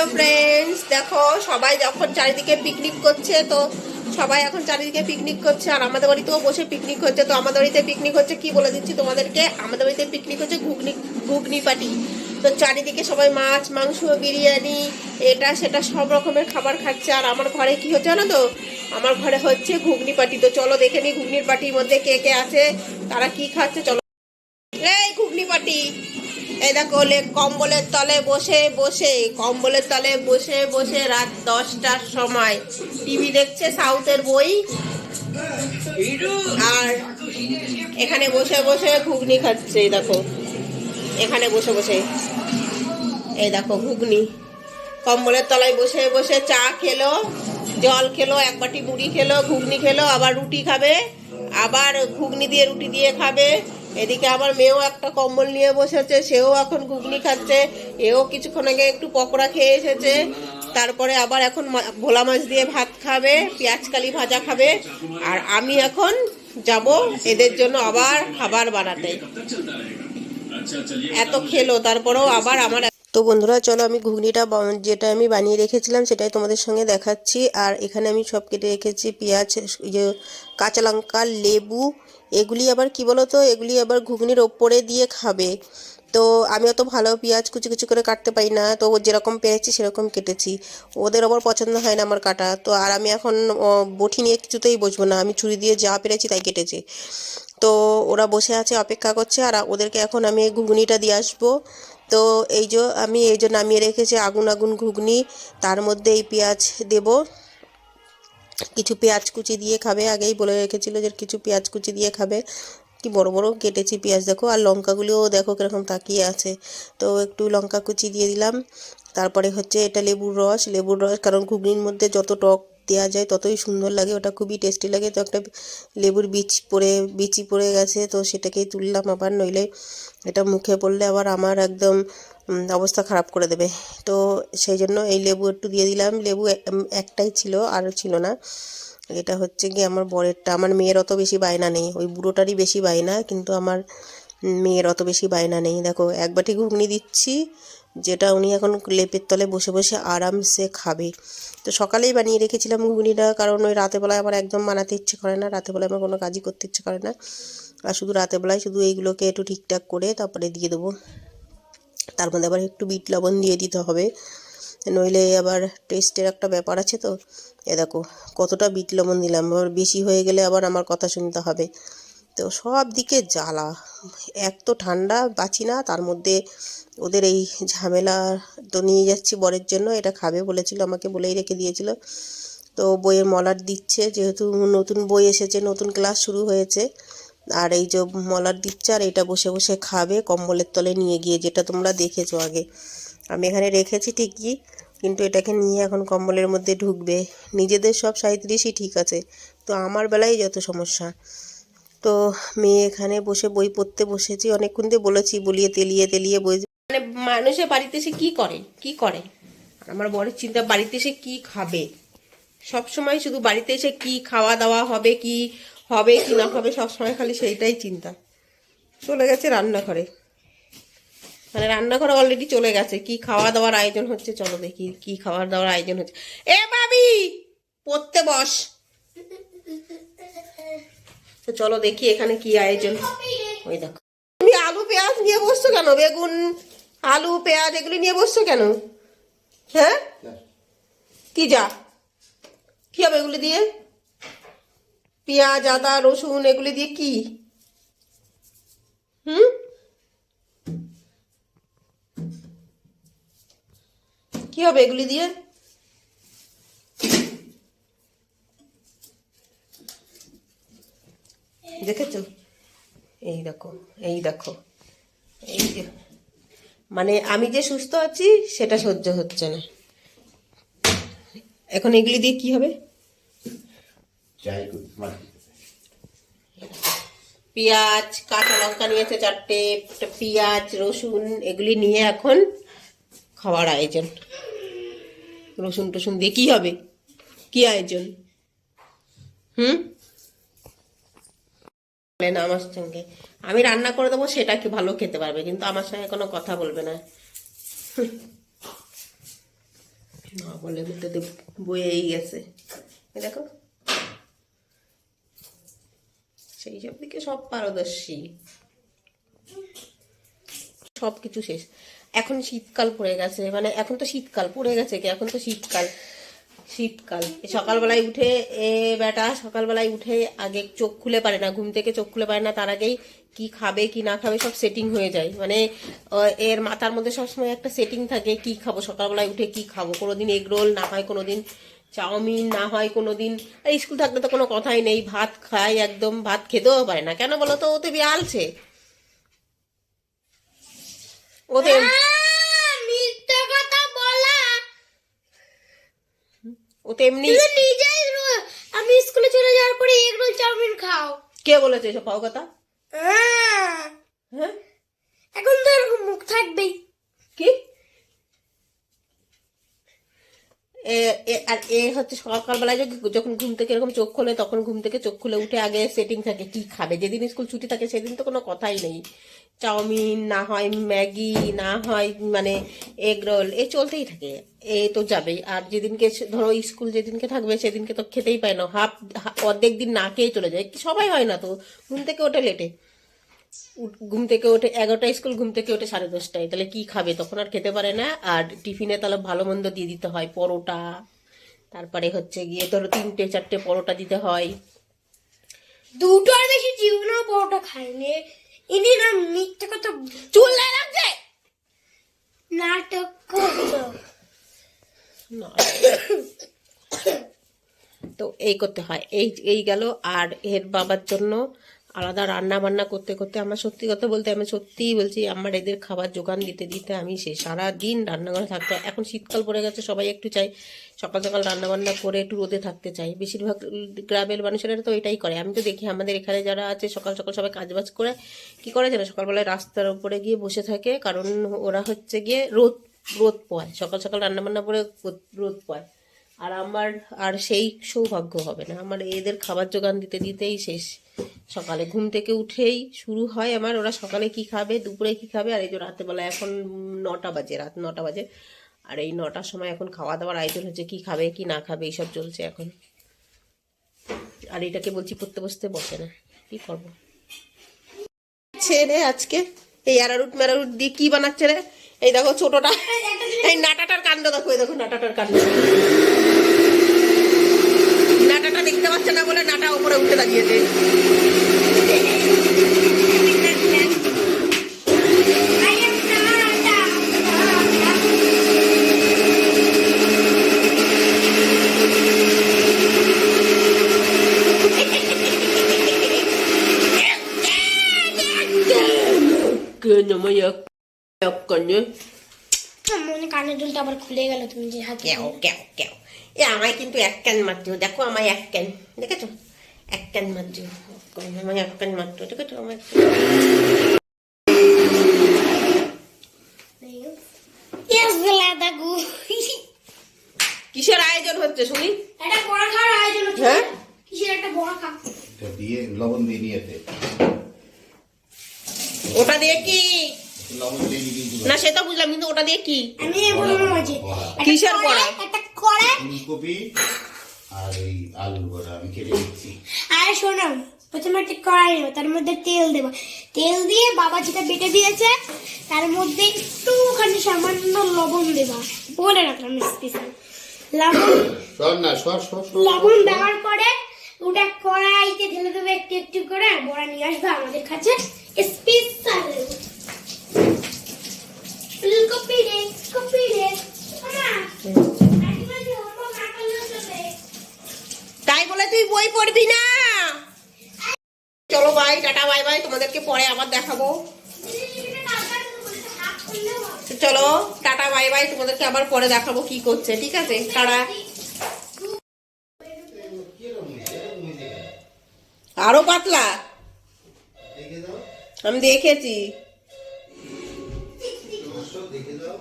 Hello friends দেখো, সবাই যখন চারিদিকে পিকনিক করছে, তো সবাই এখন চারিদিকে পিকনিক করছে। আর আমাদের বাড়িতেও বসে পিকনিক হচ্ছে। তো আমাদের বাড়িতে পিকনিক হচ্ছে কি বলে দিচ্ছি তোমাদেরকে? আমাদের বাড়িতে পিকনিক হচ্ছে ঘুগনি ঘুগনি পাটি তো চারিদিকে সবাই মাছ, মাংস, বিরিয়ানি, এটা, সেটা সব রকমের খাবার খাচ্ছে। আর আমার ঘরে কি হচ্ছে জানো তো? আমার ঘরে হচ্ছে ঘুগনি পাটি তো চলো দেখে নি ঘুগনির পাটির মধ্যে কে কে আছে। তারা কি খাচ্ছে? চলো। এই ঘুগনি পাটি এই দেখো কম্বলের তলে বসে বসে, কম্বলের তলে বসে বসে রাত দশটার সময়। টিভি দেখছে সাউথের বই। আর এখানে বসে বসে ঘুগনি খাচ্ছে, এই দেখো। এখানে বসে বসে। এই দেখো ঘুগনি। কম্বলের তলায় বসে বসে চা খেলো, জল খেলো, এক বাটি মুড়ি খেলো, ঘুগনি খেলো, আবার রুটি খাবে, আবার ঘুগনি দিয়ে রুটি দিয়ে খাবে। এদিকে আবার মেয়েও একটা কম্বল নিয়ে বসেছে, সেও এখন ঘুগনি খাচ্ছে, এও কিছুক্ষণ আগে একটু পকোড়া খেয়ে এসেছে, তারপরে আবার এখন ভোলা মাছ দিয়ে ভাত খাবে, পেঁয়াজ কালি ভাজা খাবে, আর আমি এখন যাব এদের জন্য আবার খাবার বানাতে। এত খেলো, তারপরেও আবার আমার তো বন্ধুরা, চলো আমি ঘুগনিটা যেটা আমি বানিয়ে রেখেছিলাম, সেটাই তোমাদের সঙ্গে দেখাচ্ছি। আর এখানে আমি সব কেটে রেখেছি, পেঁয়াজ এই কাঁচা লঙ্কা, লেবু এগুলি আবার কি বলো তো এগুলি আবার ঘুগনির ওপরে দিয়ে খাবে। তো আমি অত ভালো পেঁয়াজ কুচি কুচি করে কাটতে পারি না। তো যেরকম পেরেছি সেরকম কেটেছি। ওদের আবার পছন্দ হয় না আমার কাটা। তো আর আমি এখন বটি নিয়ে কিছুতেই বসবো না। আমি ছুরি দিয়ে যা পেরেছি তাই কেটেছি। তো ওরা বসে আছে, অপেক্ষা করছে। আর ওদেরকে এখন আমি ঘুগনিটা দিয়ে আসব। তো এই যে আমি, এই যে নামিয়ে রেখেছি আগুন আগুন ঘুগনি, তার মধ্যে এই পেঁয়াজ দেব। কিছু পেঁয়াজ কুচি দিয়ে খাবে, আগেই বলে রেখেছিল যে কিছু পেঁয়াজ কুচি দিয়ে খাবে। কি বড় বড় কেটেছি পেঁয়াজ, দেখো, আর লঙ্কাগুলিও দেখো কীরকম তাকিয়ে আছে। তো একটু লঙ্কা কুচি দিয়ে দিলাম। তারপরে হচ্ছে এটা লেবুর রস। লেবুর রস, কারণ ঘুগনির মধ্যে যত টক দেওয়া যায়, ততই সুন্দর লাগে। ওটা খুবই টেস্টি লাগে। তো একটা লেবুর বীজ পড়ে বিচি পড়ে গেছে, তো সেটাকেই তুললাম আবার। নইলে এটা মুখে পড়লে আবার আমার একদম অবস্থা খারাপ করে দেবে। তো সেই জন্য এই লেবু একটু দিয়ে দিলাম। লেবু একটাই ছিল, আর ছিল না। এটা হচ্ছে কি আমার বরেরটা। আমার মেয়ের অত বেশি বায়না নেই। ওই বুড়োটারই বেশি বায়না, কিন্তু আমার মেয়ের অত বেশি বায়না নেই। দেখো, এক বাটি ঘুগনি দিচ্ছি, যেটা উনি এখন লেপের তলে বসে বসে আরামসে খাবে। তো সকালেই বানিয়ে রেখেছিলাম ঘুগনিটা, কারণ ওই রাতেবেলায় আমার একদম বানাতে ইচ্ছে করে না রাতেবেলায় আমার কোনো কাজই করতে ইচ্ছে করে না। আর শুধু রাতেবেলায় শুধু এইগুলোকে একটু ঠিকঠাক করে তারপরে দিয়ে দেবো। তার মধ্যে আবার একটু বিট লবণ দিয়ে দিতে হবে, নইলে আবার টেস্টের একটা ব্যাপার আছে তো। এ দেখো, কতটা বিট লবণ দিলাম, আবার বেশি হয়ে গেলে আবার আমার কথা শুনতে হবে। তো সব দিকে জ্বালা। এক তো ঠান্ডা, বাঁচি না, তার মধ্যে ওদের এই ঝামেলা তো নিয়ে যাচ্ছি বরের জন্য, এটা খাবে বলেছিল, আমাকে বলেই রেখে দিয়েছিল। তো বইয়ের মলার দিচ্ছে, যেহেতু নতুন বই এসেছে, নতুন ক্লাস শুরু হয়েছে, আর এই যে মলার দিচ্ছে, আর এটা বসে বসে খাবে, কম্বলের তলে নিয়ে গিয়ে, যেটা তোমরা দেখেছ আগে। আমি এখানে রেখেছি ঠিকই, কিন্তু এটাকে নিয়ে এখন কম্বলের মধ্যে ঢুকবে। নিজেদের সব সাঁত্রিশই ঠিক আছে, তো আমার বেলায় যত সমস্যা। তো মেয়ে এখানে বসে বই পড়তে বসেছি। অনেকক্ষণ দিয়ে বলেছি, বলিয়ে তেলিয়ে তেলিয়ে বই মানে মানুষের বাড়িতে এসে কি করে? কি করে? আমার বড় চিন্তা, বাড়িতে এসে কি খাবে? সব সময় শুধু বাড়িতে এসে কি খাওয়া দাওয়া হবে, কি হবে, কি না হবে, সব সময় খালি সেইটাই চিন্তা। চলে গেছে রান্নাঘরে। মানে রান্নাঘরে অলরেডি চলে গেছে। কি খাওয়া দাওয়ার আয়োজন হচ্ছে, চলো দেখি কি খাওয়া দাওয়ার আয়োজন হচ্ছে। এ ভাবি পড়তে বস। তো চলো দেখি এখানে কি আয়োজন। ওই দেখো। তুমি আলু পেঁয়াজ নিয়ে বসছো কেন? বেগুন আলু পেঁয়াজ এগুলি নিয়ে বসছো কেন? হ্যাঁ? কি যা? কি হবে এগুলি দিয়ে? পেঁয়াজ আদা রসুন এগুলি দিয়ে কি? হুম? কি হবে এগুলি দিয়ে? দেখেছ? এই দেখো এই দেখো এই যে। মানে আমি যে সুস্থ আছি সেটা সহ্য হচ্ছে না। এখন এগুলি দিয়ে কি হবে? পেঁয়াজ কাঁচা লঙ্কা নিয়েছে চারটে পেঁয়াজ রসুন এগুলি নিয়ে এখন খাওয়ার আয়োজন। রসুন টসুন দিয়ে কি হবে? কি আয়োজন? হুম? বলে না আমার সঙ্গে, আমি রান্না করে দেবো, সেটা কি ভালো খেতে পারবে? কিন্তু আমার সঙ্গে কোনো কথা বলবে না। বলে মধ্যে বয়েই গেছে। দেখো। সেই সব দিকে সব পারদর্শী। সব কিছু শেষ। এখন শীতকাল পড়ে গেছে মানে এখন তো শীতকাল, পড়ে গেছে কি? এখন তো শীতকাল। শীতকাল। সকালবেলায় উঠে, এ বেটা সকালবেলায় উঠে আগে চোখ খুলে পারে না, ঘুম থেকে চোখ খুলে পারে না, তার আগেই কি খাবে, কি না খাবে, সব সেটিং হয়ে যায়। মানে এর মাথার মধ্যে সবসময় একটা সেটিং থাকে, কি খাব, সকালবেলায় উঠে কি খাব? কোনোদিন এগ রোল না হয়, কোনোদিন চাউমিন না হয়, কোনোদিন আর স্কুল থাকলে তো কোনো কথাই নেই, ভাত খায় একদম, ভাত খেতেও পারে না। কেন বলো তো? ও তো বিয়ালছে ওদের মিথ্যে কথা বলা ও তো এমনি নিজেই আমি স্কুলে চলে যাওয়ার পরে এগ রোল চাউমিন খাও। কে বলেছে এসব পাও কথা? হ্যাঁ? এখন তো এরকম মুখ থাকবেই। কি? আর এ হচ্ছে সকালবেলায় যখন ঘুম থেকে এরকম চোখ খোলে তখন ঘুম থেকে চোখ খুলে উঠে আগে সেটিং থাকে কি খাবে? যেদিন স্কুল ছুটি থাকে সেদিন তো কোনো কথাই নেই। চাউমিন, না হয় ম্যাগি, না হয় মানে এগ রোল, এ চলতেই থাকে, এ তো যাবেই। আর যেদিনকে ধরো স্কুল যেদিনকে থাকবে, সেদিনকে তো খেতেই পায় না। হাফ অর্ধেক দিন না খেয়ে চলে যায়। সবাই হয় না তো, ঘুম থেকে ওঠে লেটে ঘুম থেকে ওঠে, এগারোটা স্কুল, ঘুম থেকে ওঠে সাড়ে দশটায়। তাহলে কি খাবে? তখন আর খেতে পারে না। আর টিফিনে তাহলে ভালো মন্দ দিয়ে দিতে হয়, পরোটা। তারপরে হচ্ছে গিয়ে ধরো তিনটে, চারটে পরোটা দিতে হয়। দুটো আর বেশি জীবনেও পরোটা খাইনি। ইনি না মিথ্যে কথা চুল নাই লাগছে নাটক করছ তো এই করতে হয়। এই এই গেল আর এর বাবার জন্য আলাদা রান্না বান্না করতে করতে আমার সত্যি কথা বলতে আমি সত্যিই বলছি, আমার এদের খাবার যোগান দিতে দিতে আমি সে সারা দিন রান্নাঘরে থাকতে। এখন শীতকাল পড়ে গেছে, সবাই একটু চাই। সকাল সকাল রান্না বান্না করে একটু রোদে থাকতে চাই। বেশিরভাগ গ্রামের মানুষেরা তো এটাই করে। আমি তো দেখি আমাদের এখানে যারা আছে, সকাল সকাল সবাই কাজবাজ করে। কি করে জানো? সকালবেলায় রাস্তার উপরে গিয়ে বসে থাকে, কারণ ওরা হচ্ছে গিয়ে রোদ রোদ পোয় সকাল সকাল রান্না বান্না করে রোদ পোয় আর আমার, আর সেই সৌভাগ্য হবে না। আমার এদের খাবার জোগান দিতে দিতেই শেষ। সকালে ঘুম থেকে উঠেই শুরু হয় আমার। ওরা সকালে কি খাবে, দুপুরে কি খাবে, আর এই যে রাতেবেলা এখন নটা বাজে, রাত নটা বাজে। আর এই নটার সময় এখন খাওয়া দাওয়ার আয়োজন হচ্ছে কি খাবে, কি না খাবে, এইসব চলছে এখন। আর এটাকে বলছি পড়তে বসতে বসে না, কি করব? ছেড়ে আজকে, এই আরারুট ম্যারারুট দিয়ে কি বানাচ্ছে রে? এই দেখো ছোটটা, এই নাটাটার কাণ্ড দেখো, এই দেখো নাটাটার কাণ্ড নাটাটা দেখতে পাচ্ছে না বলে নাটা উপরে উঠে দাঁড়িয়েছে। I am Nata. কেন কানে মনে কানের দুলটা আবার খুলে গেল তুমি যে হাতে কেও কেও কেও এ আমায় কিন্তু এক ক্যান মাত্র দেখো আমায় এক ক্যান দেখেছ? এক ক্যান মাত্র আমায় এক ক্যান মাত্র আমার Yes, গলাটা গু। কিসের আয়োজন হচ্ছে শুনি? একটা বড়া খাওয়ার আয়োজন হচ্ছে। হ্যাঁ? কিসের একটা বড়া খা এটা দিয়ে লবণ দিয়ে নিয়েতে ওটা দিয়ে কি? না সেটা বুঝলাম কিন্তু ওটা দিয়ে কি? আমি বলব মাঝে কিসের বড়া? একটা কড়াই ফুলকপি আর এই আলুর বড়া আমি কেটে দিচ্ছি আর শোনো প্রথমে একটা কড়াই নেব তার মধ্যে তেল দেবো। তেল দিয়ে বাবা যেটা বেটে দিয়েছে তার মধ্যে একটুখানি সামান্য লবণ দেবা। বলে রাখলাম স্পেশাল লবণ সর না সর সর সর লবণ দেওয়ার পরে ওটা কড়াইতে ঢেলে দেবে একটু একটু করে বড়া নিয়ে আসবে আমাদের কাছে স্পেশাল ফুলকপি রে কপি রে আমা তাই বই পড়বি না? চলো বাই টাটা, বাই বাই, তোমাদেরকে পরে আবার দেখাবো। চলো, টাটা, বাই বাই, তোমাদেরকে আবার পরে দেখাবো কি করছে, ঠিক আছে? টাটা। আরও পাতলা? দেখে দাও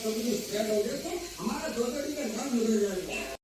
আমি দেখেছি হাসো দেখে দাও হ্যাঁ